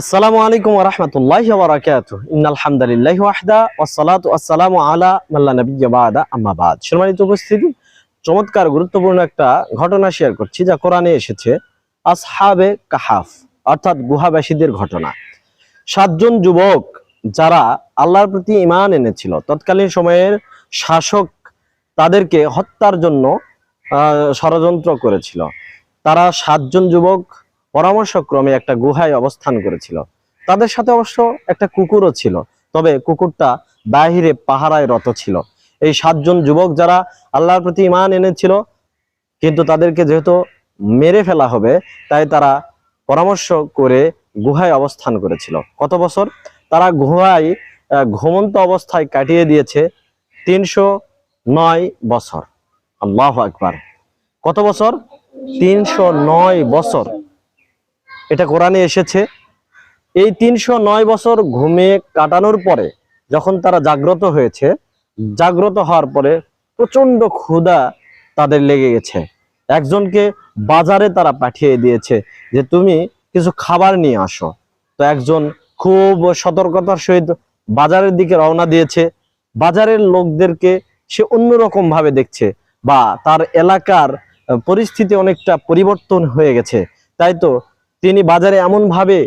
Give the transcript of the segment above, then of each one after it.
আসসালামু আলাইকুম রহমতুল্লাহ বারাকাত ইন্নাল হামদুলিল্লাহ ওয়াহদা ওয়াসসালাতু ওয়াসসালামু আলা মাল্লা নাবিয়্যা বাদা, আম্মা বাদ। সম্মানিত উপস্থিতি, চমৎকার গুরুত্বপূর্ণ একটা ঘটনা শেয়ার করছি যা কোরআনে এসেছে, আসহাবে কাহাফ, অর্থাৎ গুহাবাসীদের ঘটনা। সাতজন যুবক যারা আল্লাহর প্রতি ইমান এনেছিল, তৎকালীন সময়ের শাসক তাদেরকে হত্যার জন্য ষড়যন্ত্র করেছিল। তারা সাতজন যুবক পরামর্শক্রমে একটা গুহায় অবস্থান করেছিল। তাদের সাথে অবশ্য একটা কুকুরও ছিল, তবে কুকুরটা বাহিরে পাহারায় রত ছিল। এই সাতজন যুবক যারা আল্লাহর প্রতি ইমান এনেছিল, কিন্তু তাদেরকে যেহেতু মেরে ফেলা হবে, তাই তারা পরামর্শ করে গুহায় অবস্থান করেছিল। কত বছর? তারা গুহায় ঘুমন্ত অবস্থায় কাটিয়ে দিয়েছে তিনশো নয় বছর। আল্লাহ আকবার। কত বছর? তিনশো নয় বছর। এটা কোরআনে এসেছে। এই তিনশো নয় বছর ঘুমে কাটানোর পরে যখন তারা জাগ্রত হয়েছে, জাগ্রত হওয়ার পরে প্রচণ্ড ক্ষুধা তাদের লেগে গেছে। একজনকে বাজারে তারা পাঠিয়ে দিয়েছে যে, তুমি কিছু খাবার নিয়ে আসো। তো একজন খুব সতর্কতার সহিত বাজারের দিকে রওনা দিয়েছে। বাজারের লোকদেরকে সে অন্যরকম ভাবে দেখছে বা তার এলাকার পরিস্থিতি অনেকটা পরিবর্তন হয়ে গেছে। তাই তো তিনি বাজারে এমন ভাবে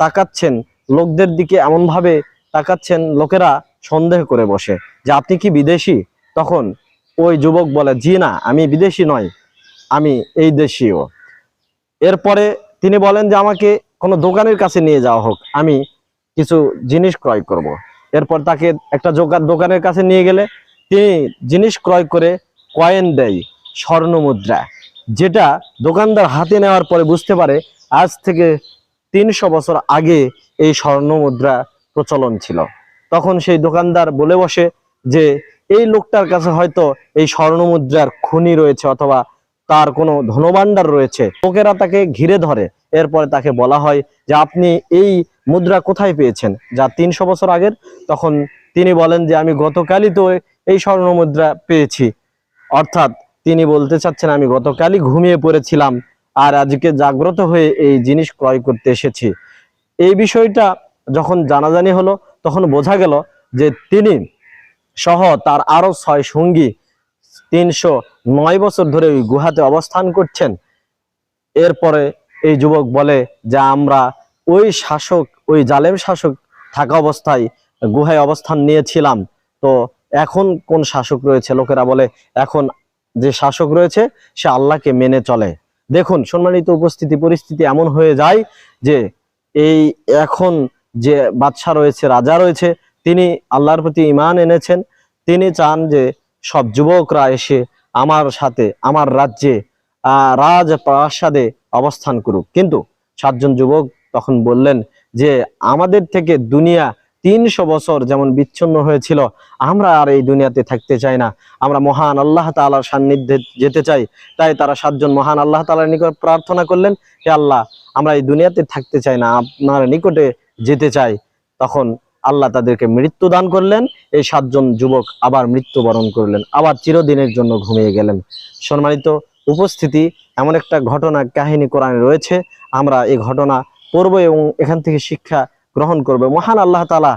তাকাচ্ছেন, লোকদের দিকে এমন ভাবে তাকাচ্ছেন, লোকেরা সন্দেহ করে বসে যে আপনি কি বিদেশি তখন ওই যুবক বলে, জি না, আমি বিদেশি নয়, আমি এই দেশীয় এরপরে তিনি বলেন যে, আমাকে কোনো দোকানের কাছে নিয়ে যাওয়া হোক, আমি কিছু জিনিস ক্রয় করব। এরপর তাকে একটা দোকানের কাছে নিয়ে গেলে তিনি জিনিস ক্রয় করে কয়েন দেয় স্বর্ণ মুদ্রা যেটা দোকানদার হাতে নেওয়ার পরে বুঝতে পারে আজ থেকে তিনশো বছর আগে এই স্বর্ণ মুদ্রা প্রচলন ছিল। তখন সেই দোকানদার বলে বসে যে, এই লোকটার কাছে হয়তো এই স্বর্ণ মুদ্রার খনি রয়েছে অথবা তার কোনো ধনভাণ্ডার রয়েছে। লোকেরা তাকে ঘিরে ধরে। এরপরে তাকে বলা হয় যে, আপনি এই মুদ্রা কোথায় পেয়েছেন? যা তিনশো বছর আগের। তখন তিনি বলেন যে, আমি গতকালই তো এই স্বর্ণ মুদ্রা পেয়েছি। অর্থাৎ তিনি বলতে চাচ্ছেন, আমি গতকালই ঘুমিয়ে পড়েছিলাম। আর আজকে জাগ্রত হয়ে এই জিনিস ক্রয় করতে এসেছি। এই বিষয়টা যখন জানাজানি হলো, তখন বোঝা গেল যে তিনি সহ তার আরও ছয় সঙ্গী তিনশো নয় বছর ধরে ওই গুহাতে অবস্থান করছেন। এরপরে এই যুবক বলে যে, আমরা ওই শাসক, ওই জালেম শাসক থাকা অবস্থায় গুহায় অবস্থান নিয়েছিলাম। তো এখন কোন শাসক রয়েছে? লোকেরা বলে, এখন যে শাসক রয়েছে, সে আল্লাহকে মেনে চলে। দেখুন, সম্মানিত উপস্থিতি, পরিস্থিতি এমন হয়ে যায় যে এই এখন যে বাদশাহ রয়েছে, রাজা রয়েছে, তিনি আল্লাহর প্রতি ইমান এনেছেন। তিনি চান যে সব যুবকরা এসে আমার সাথে, আমার রাজ্যে রাজ প্রাসাদে অবস্থান করুক। কিন্তু সাতজন যুবক তখন বললেন যে, আমাদের থেকে দুনিয়া তিনশো বছর যেমন বিচ্ছিন্ন হয়েছিল, আমরা আর এই দুনিয়াতে থাকতে চাই না। আমরা মহান আল্লাহ তালার সান্নিধ্যে যেতে চাই। তাই তারা সাতজন মহান আল্লাহ তালার নিকট প্রার্থনা করলেন, হে আল্লাহ, আমরা এই দুনিয়াতে থাকতে চাই না, আপনার নিকটে যেতে চাই। তখন আল্লাহ তাদেরকে মৃত্যু দান করলেন, এই সাতজন যুবক আবার মৃত্যুবরণ করলেন, আবার চিরদিনের জন্য ঘুমিয়ে গেলেন। সম্মানিত উপস্থিতি, এমন একটা ঘটনা কাহিনী কোরআনে রয়েছে, আমরা এই ঘটনা পড়ব এবং এখান থেকে শিক্ষা গ্রহণ করবে। মহান আল্লাহ তালা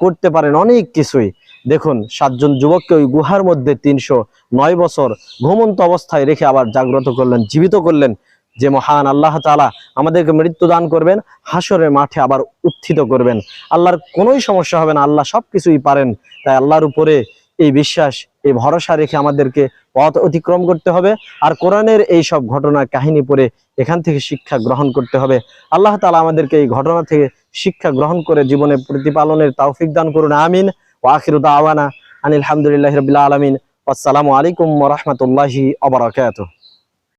করতে পারেন অনেক কিছুই। দেখুন, সাতজন যুবককে ওই গুহার মধ্যে তিনশো নয় বছর ঘুমন্ত অবস্থায় রেখে আবার জাগ্রত করলেন, জীবিত করলেন যে মহান আল্লাহ তালা আমাদেরকে মৃত্যু দান করবেন হাসরের মাঠে আবার উত্থিত করবেন। আল্লাহর কোনোই সমস্যা হবে না, আল্লাহ সব কিছুই পারেন। তাই আল্লাহর উপরে এই বিশ্বাস, এই ভরসা রেখে আমাদেরকে পথ অতিক্রম করতে হবে আর কোরআনের এই সব ঘটনা কাহিনী পড়ে এখান থেকে শিক্ষা গ্রহণ করতে হবে। আল্লাহ তালা আমাদেরকে এই ঘটনা থেকে শিক্ষা গ্রহণ করে জীবনে প্রতিপালনের তৌফিক দান করুন, আমিন। ওয়াখিরু আওয়ানা আনিল হামদুলিল্লাহি রবিল্লা আলমিন। আসসালামু আলাইকুম রহমতুল্লাহি বারাকাতুহু।